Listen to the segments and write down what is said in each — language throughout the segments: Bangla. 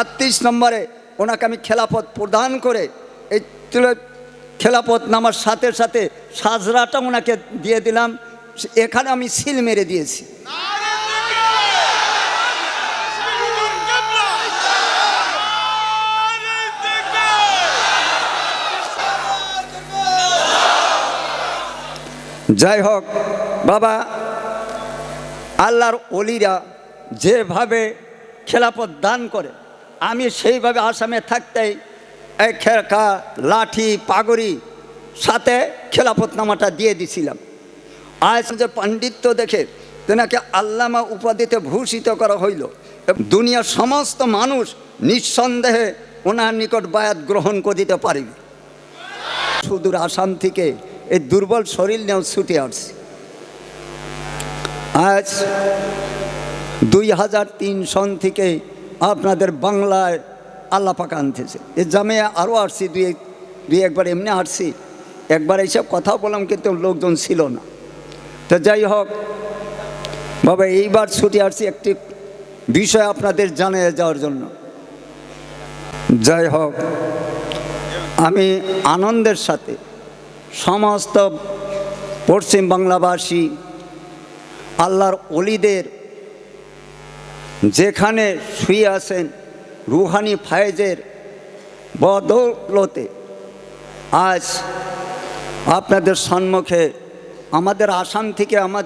আটত্রিশ নম্বরে ওনাকে আমি খেলাপথ প্রদান করে এই তুলে খেলাপথ নামার সাথে সাথে সাজরাটা ওনাকে দিয়ে দিলাম। এখানে আমি সিল মেরে দিয়েছি। যাই হোক, বাবা, আল্লাহর অলিরা যেভাবে খেলাপথ দান করে আমি সেইভাবে আসামে থাকতেই এই খেকা লাঠি, পাগড়ি সাথে খেলাপথ নামাটা দিয়ে দিছিলাম। আজ যে পাণ্ডিত্য দেখে তেনাকে আল্লামা উপাধিতে ভূষিত করা হইল, দুনিয়ার সমস্ত মানুষ নিঃসন্দেহে ওনার নিকট বায়াত গ্রহণ করিতে পারিবে। সুদূর আসাম থেকে এই দুর্বল শরীর নিয়েও ছুটে আসছি। আজ দুই হাজার তিন সন থেকে আপনাদের বাংলায় আল্লাপাক আনতেছে। এ জামে আরও আসছি, দুই দুই একবার এমনি আসছি। একবার এইসব কথা বললাম, কিন্তু লোকজন ছিল না। তো যাই হোক, বাবা, এইবার ছুটি আসছি একটি বিষয় আপনাদের জানিয়ে যাওয়ার জন্য। যাই হোক, আমি আনন্দের সাথে সমস্ত পশ্চিম বাংলাবাসী আল্লাহর অলিদের যেখানে শুয়ে আছেন রুহানি ফায়েজের বদৌলতে। আজ আপনাদের সম্মুখে আমাদের আসাম থেকে আমার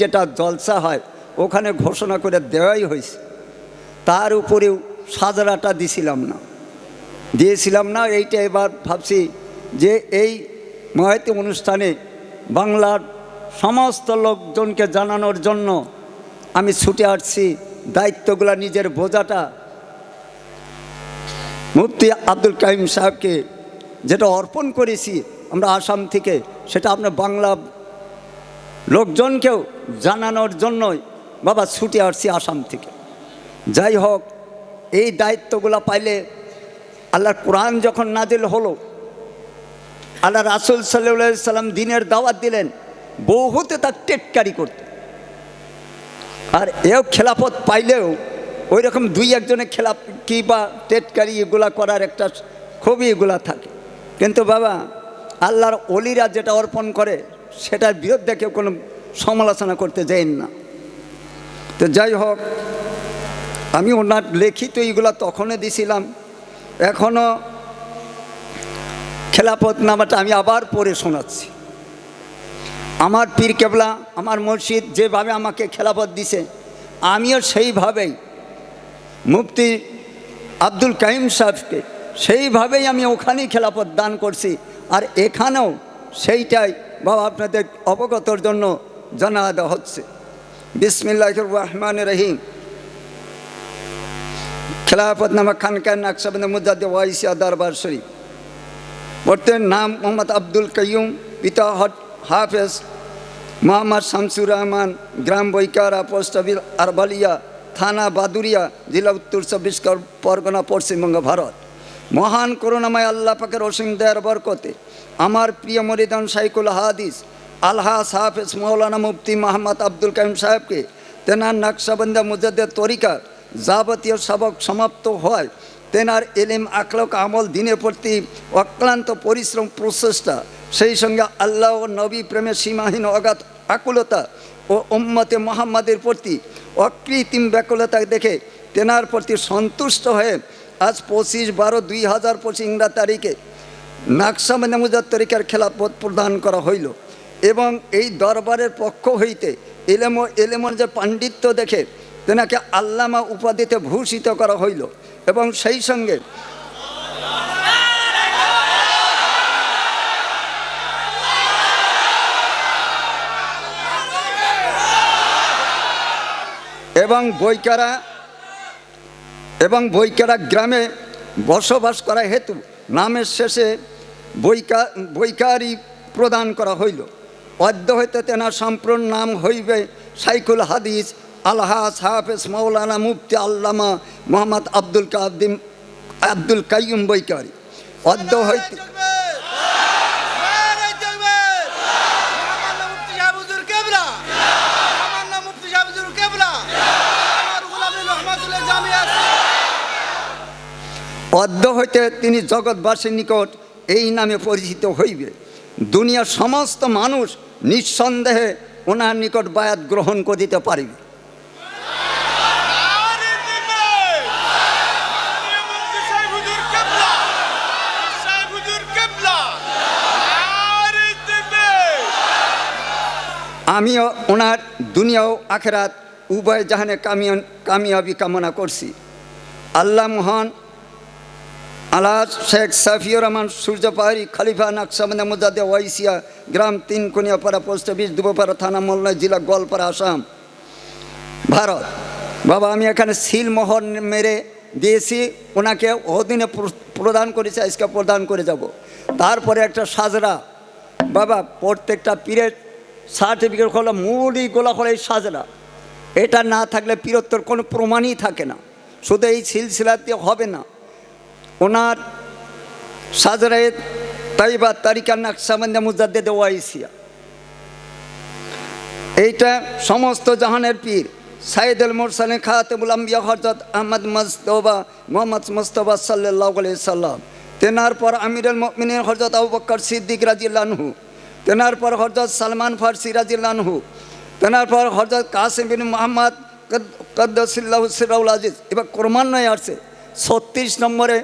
যেটা জলসা হয়, ওখানে ঘোষণা করে দেওয়াই হয়েছে। তার উপরেও সাজারাটা দিছিলাম না। দিয়েছিলাম না, এইটা এবার ভাবছি যে এই মহায়তি অনুষ্ঠানে বাংলার সমস্ত লোকজনকে জানানোর জন্য আমি ছুটে আসছি। দায়িত্বগুলো নিজের বোঝাটা। মুফতি আব্দুল কাইম সাহেবকে যেটা অর্পণ করেছি আমরা আসাম থেকে, সেটা আপনার বাংলা লোকজনকেও জানানোর জন্যই বাবা ছুটে আসছি আসাম থেকে। যাই হোক, এই দায়িত্বগুলো পাইলে আল্লাহর কোরআন যখন নাজিল হলো, আল্লাহ রাসুল সাল্লাহ সাল্লাম দিনের দাওয়াত দিলেন, বহুতে তার টেটকারি করত। আর এও খেলাফত পাইলেও ওই রকম দুই একজনে খেলা কি বা টেটকারি এগুলা করার একটা খুবই এগুলা থাকে। কিন্তু বাবা, আল্লাহর অলিরা যেটা অর্পণ করে সেটার বিরুদ্ধে কেউ কোনো সমালোচনা করতে যাইন না। তো যাই হোক, আমি ওনার লিখিত এইগুলো তখনও দিছিলাম, এখনও খেলাপথ নামাটা আমি আবার পড়ে শোনাচ্ছি। আমার পীর কেবলা, আমার মসজিদ যেভাবে আমাকে খেলাপথ দিছে, আমিও সেইভাবেই। মুফতি আব্দুল কাইম সাহেবকে সেইভাবেই আমি ওখানেই খেলাপথ দান করছি। আর এখানেও সেইটাই বাবা আপনাদের অবগতর জন্য জানা দেওয়া হচ্ছে। বিসমিল্লাহ রহমান রহিম। খেলাফত নামা খানকান আকসাবন্দ মুজাদ ওয়াইসিয়া দরবার শরীফ। বর্তমান নাম মোহাম্মদ আব্দুল কাইয়ুম, পিতা হট হাফেজ মোহাম্মদ শামসুর রহমান, গ্রাম বৈকারা, পোস্ট অফিস আরবালিয়া, থানা বাদুরিয়া, জেলা উত্তর চব্বিশ পর- পরগনা, পশ্চিমবঙ্গ, ভারত। মহান করুণাময় আল্লাহ পাকের অসীম দয়ার বরকতে আমার প্রিয় মরিদান সাইকুল হাদিস, আলহাস হাফেজ মৌলানা মুফতি মোহাম্মদ আব্দুল কাইম সাহেবকে তেনার নকশাবন্দা মুজাদ্দের তরিকা যাবতীয় সবক সমাপ্ত হয়। তেনার এলিম, আখলক আমল, দিনের প্রতি অক্লান্ত পরিশ্রম, প্রচেষ্টা সেই সঙ্গে আল্লাহ ও নবী প্রেমের সীমাহীন অগাধ আকুলতা ও উম্মতে মোহাম্মদের প্রতি অকৃত্রিম ব্যাকুলতা দেখে তেনার প্রতি সন্তুষ্ট হয়ে আজ পঁচিশ বারো দুই হাজার পঁচিশ ইংরা তারিখে নাকসাম নেমুজার তরিকার খেলাপথ প্রদান করা হইল এবং এই দরবারের পক্ষ হইতে এলেম এলেমন যে পাণ্ডিত্য দেখে তেনাকে আল্লামা উপাধিতে ভূষিত করা হইল এবং সেই সঙ্গে এবং বৈকারা এবং বৈকারা গ্রামে বসবাস করা হেতু নামের শেষে বৈকা, বৈকারি প্রদান করা হইল। অদ্য হইতে তেনার সম্পূর্ণ নাম হইবে সাইকুল হাদিস আলহাস হাফেজ মৌলানা মুফতি আল্লামা মোহাম্মদ আব্দুল কাদিম, আব্দুল কাইয়ুম বৈকারি। অদ্য হইতে অদ্য হইতে তিনি জগৎবাসীর নিকট এই নামে পরিচিত হইবে। দুনিয়ার সমস্ত মানুষ নিঃসন্দেহে ওনার নিকট বায়াত গ্রহণ করিতে পারিবে। আমিও ওনার দুনিয়া ও আখেরাত উভয় জাহানে কামিয়ান কামিয়াবি কামনা করছি। আল্লাহ মহান আল্লাহ শেখ সাফিউর রহমান সূর্যপাহাড়ি খলিফা নাকসাবান্দা মুজাদে ওয়াইসিয়া, গ্রাম তিন কোনিয়াপাড়া পোস্ট অফিস, দুবপাড়া থানা মোল্লা জেলা গোয়ালপাড়া, আসাম। ভারত। বাবা, আমি এখানে সিলমোহর মেরে দিয়েছি। ওনাকে প্র- প্রদান করেছি, আজকে প্রদান করে যাব। তারপরে একটা সাজরা। বাবা, প্রত্যেকটা পীরের সার্টিফিকেট হলো মূলই গোলা হলো এই সাজরা। এটা না থাকলে পীরত্বর কোনো প্রমাণই থাকে না। শুধু এই সিলসিলাতে হবে না। ওনার সাজরায় তাইবা তারিকা নাকসাবান্দা মুজাদ্দেদ ওয়াইসিয়া এইটা সমস্ত জাহানের পীর সাইদুল মোরসালিন খাতেমুল আম্বিয়া হজরত আহমদ মস্তফা, মোহাম্মদ মুস্তফা সাল্লাহ সাল্লাম। তেনার পর আমিরুল মমিনের হজরত আবু বক্কর সিদ্দিক রাজিল্লানহু তেনার পর হজরত সালমান ফারসি রাজিল্লানহু তেনার পর হজরত কাসিম বিন মোহাম্মদ কদ্দসিল্লাহ সিরাউল আজিজ। এবার ক্রমান্বয়ে আসছে। ছত্রিশ নম্বরে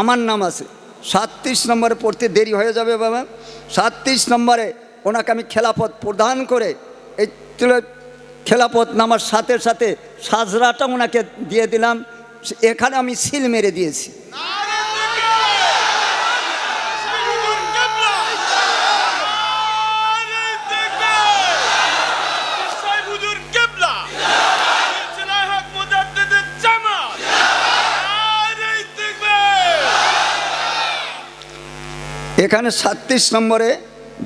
আমার নাম আছে। সাতত্রিশ নম্বরে পড়তে দেরি হয়ে যাবে বাবা। সাতত্রিশ নম্বরে ওনাকে আমি খেলাপথ প্রদান করে এই খেলাপথ নামার সাথে সাথে সাজরাটা ওনাকে দিয়ে দিলাম। এখানে আমি সিল মেরে দিয়েছি নারে দিবে সাহেব হুজুর কেবলা নারে দিবে সাহেব হুজুর কেবলা সিলসিলা হক মুজাদ্দিদ জামাত নারে দিবে এখানে সাতত্রিশ নম্বরে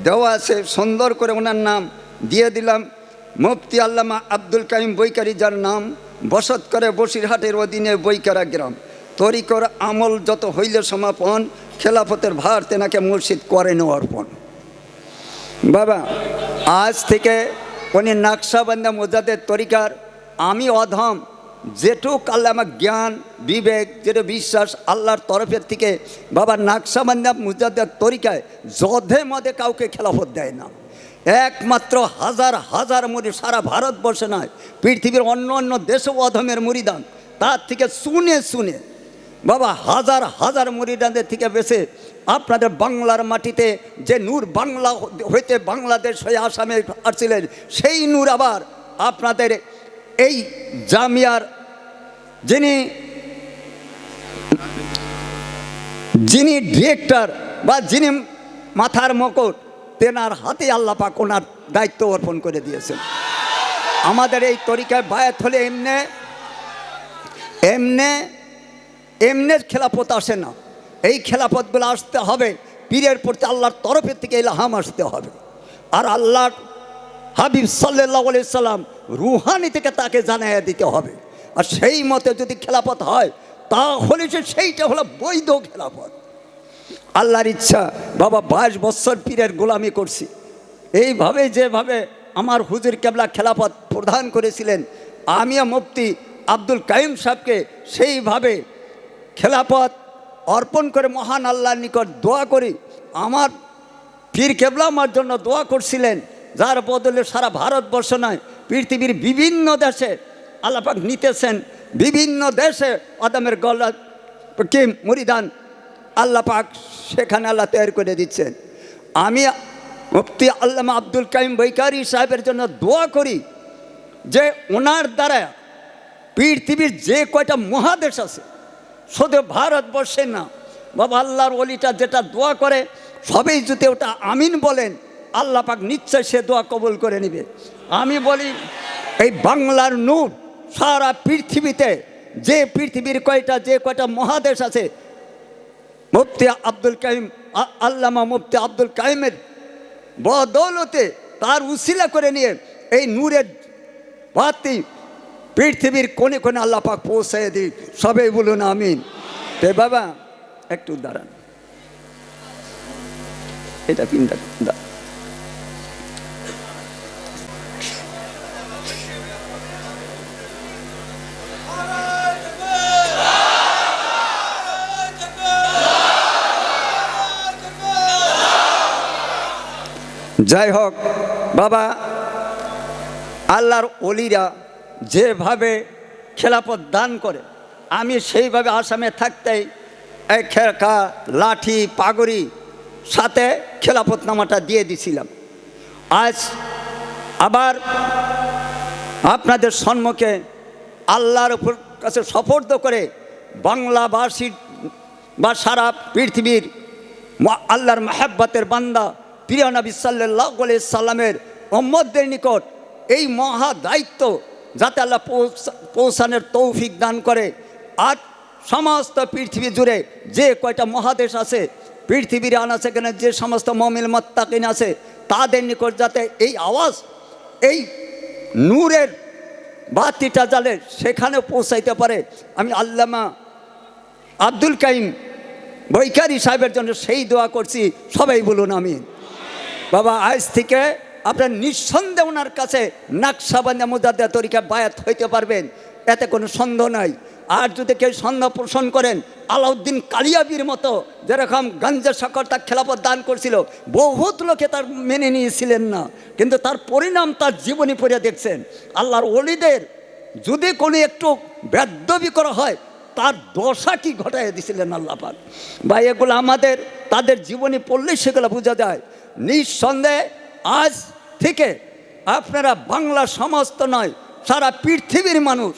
দেওয়া আছে, সুন্দর করে ওনার নাম দিয়ে দিলাম। মুফতি আল্লামা আব্দুল কাইম বৈকারি, যার নাম বসত করে বসিরহাটের অধীনে বৈকারা গ্রাম। তরিকর আমল যত হইলে সমাপন, খেলাফতের ভার তেনাকে মুর্শিদ করেন অর্পণ। বাবা, আজ থেকে উনি নাকশাবান্দা মোজাদের তরিকার আমি অধম। যেটুক আল্লাহ আমার জ্ঞান, বিবেক, যেটা বিশ্বাস আল্লাহর তরফের থেকে বাবা নাকশাবান্দা মুজাদের তরিকায় যধে মদে কাউকে খেলাফত দেয় না। একমাত্র হাজার হাজার মুড়ি সারা ভারতবর্ষে নয়, পৃথিবীর অন্য অন্য দেশেও অধমের মুড়িদান, তার থেকে শুনে শুনে। বাবা, হাজার হাজার মুরিদানদের থেকে বেছে আপনাদের বাংলার মাটিতে যে নূর বাংলা হইতে বাংলাদেশ হয়ে আসামে আসছিলেন, সেই নূর আবার আপনাদের এই জামিয়ার যিনি যিনি ডিরেক্টর বা যিনি মাথার মকট, তেনার হাতে আল্লাহ পাক ওনার দায়িত্ব অর্পণ করে দিয়েছেন। আমাদের এই তরিকায় বায়াত হলে এমনে এমনে, এমনের খেলাপথ আসে না। এই খেলাপথগুলো আসতে হবে, পীরের প্রতি আল্লাহর তরফের থেকে ইলহাম আসতে হবে। আর আল্লাহর হাবিব সাল্লাহ সাল্লাম রুহানি থেকে তাকে জানাইয়া দিতে হবে। আর সেই মতে যদি খেলাপথ হয়, তাহলে সে সেইটা হলো বৈধ খেলাপথ আল্লাহর ইচ্ছা, বাবা, বাইশ বৎসর পীরের গোলামি করছি। এইভাবে যেভাবে আমার হুজুর কেবলা খেলাপথ প্রদান করেছিলেন আমিও মুফতি আব্দুল কাইম সাহেবকে সেইভাবে খেলাপথ অর্পণ করে মহান আল্লাহর নিকট দোয়া করি। আমার পীর কেবলা আমার জন্য দোয়া করছিলেন যার বদলে সারা ভারতবর্ষ নয়, পৃথিবীর বিভিন্ন দেশে আল্লাপাক নিতেছেন। বিভিন্ন দেশে আদামের গলা কি মুরিদান আল্লাহ পাক সেখানে আল্লাহ তৈরি করে দিচ্ছেন। আমি মুফতি আল্লামা আব্দুল কাইম বৈকারি সাহেবের জন্য দোয়া করি যে ওনার দ্বারা পৃথিবীর যে কয়টা মহাদেশ আছে, শুধু ভারতবর্ষে না, বাবা আল্লাহর অলিটা যেটা দোয়া করে, সবেই যদি ওটা আমিন বলেন আল্লাহ পাক নিশ্চয় সে দোয়া কবুল করে নেবে। আমি বলি, এই বাংলার নূর সারা পৃথিবীতে, যে পৃথিবীর কয়টা, যে কয়টা মহাদেশ আছে, মুফতি আব্দুল কাইম আল্লামা মুফতি আব্দুল কাইমের বদৌলতে তার উসিলা করে নিয়ে এই নূরের বাতি পৃথিবীর কোণে কোণে আল্লাহ পাক পৌঁছায় দিই সবাই বলুন আমিন। তে বাবা, একটু দাঁড়ান। এটা পিনটা যাই হোক, বাবা, আল্লাহর অলিরা যেভাবে খেলাপথ দান করে, আমি সেইভাবে আসামে থাকতেই এই খেকা লাঠি, পাগড়ি সাথে খেলাপথ নামাটা দিয়ে দিছিলাম। আজ আবার আপনাদের সম্মুখে আল্লাহর উপর কাছে সফর্দ করে বাংলাভাষীর বা সারা পৃথিবীর আল্লাহর মাহাব্বাতের বান্দা প্রিয় নবী সাল্লাহ সাল্লামের মোহাম্মদের নিকট এই মহা দায়িত্ব যাতে আল্লাহ পৌঁছ- পৌঁছানোর তৌফিক দান করে। আর সমস্ত পৃথিবী জুড়ে যে কয়টা মহাদেশ আছে, পৃথিবীর আনা সেখানে যে সমস্ত মমিল মত্তাকিন আছে, তাদের নিকট যাতে এই আওয়াজ, এই নূরের বাতিটা জালে সেখানে পৌঁছাইতে পারে। আমি আল্লামা আব্দুল কাইম বৈকারি সাহেবের জন্য সেই দোয়া করছি, সবাই বলুন আমি বাবা, আজ থেকে আপনার নিঃসন্দেহ ওনার কাছে নাকশাবান্ধা মুদাদ্দা তরিকা বায়াত হইতে পারবেন। এতে কোনো সন্দেহ নাই। আর যদি কেউ সন্দেহ পোষণ করেন, আলাউদ্দিন কালিয়াবির মতো যেরকম গঞ্জা সকর তার খেলাপথ দান করছিল, বহুত লোকে তার মেনে নিয়েছিলেন না। কিন্তু তার পরিণাম তার জীবনী পড়ে দেখছেন। আল্লাহর অলিদের যদি কোনো একটু বেদ্যবি করা হয়, তার দশা কি ঘটাই দিছিলেন আল্লাহ পাক। বা এগুলো আমাদের, তাদের জীবনী পড়লেই সেগুলো বোঝা যায়। নিঃসন্দেহে আজ থেকে আপনারা বাংলা সমস্ত নয়, সারা পৃথিবীর মানুষ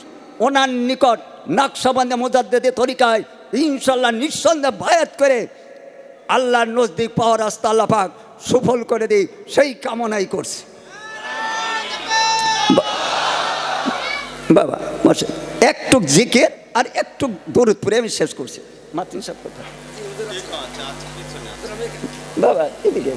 ওনার নিকট নাকশাবান্ধে মোজাদ্দেদে তরিকায় ইনশাল্লাহ নিঃসন্দেহে বায়াত করে আল্লাহর নজদিক পাওয়ার রাস্তা আল্লাহ পাক সুফল করে দিই, সেই কামনাই করছে। বাবা বসে একটু জিকের আর একটু দরুদপুরে আমি শেষ করছি। মাতিন সব কথা বাবা এদিকে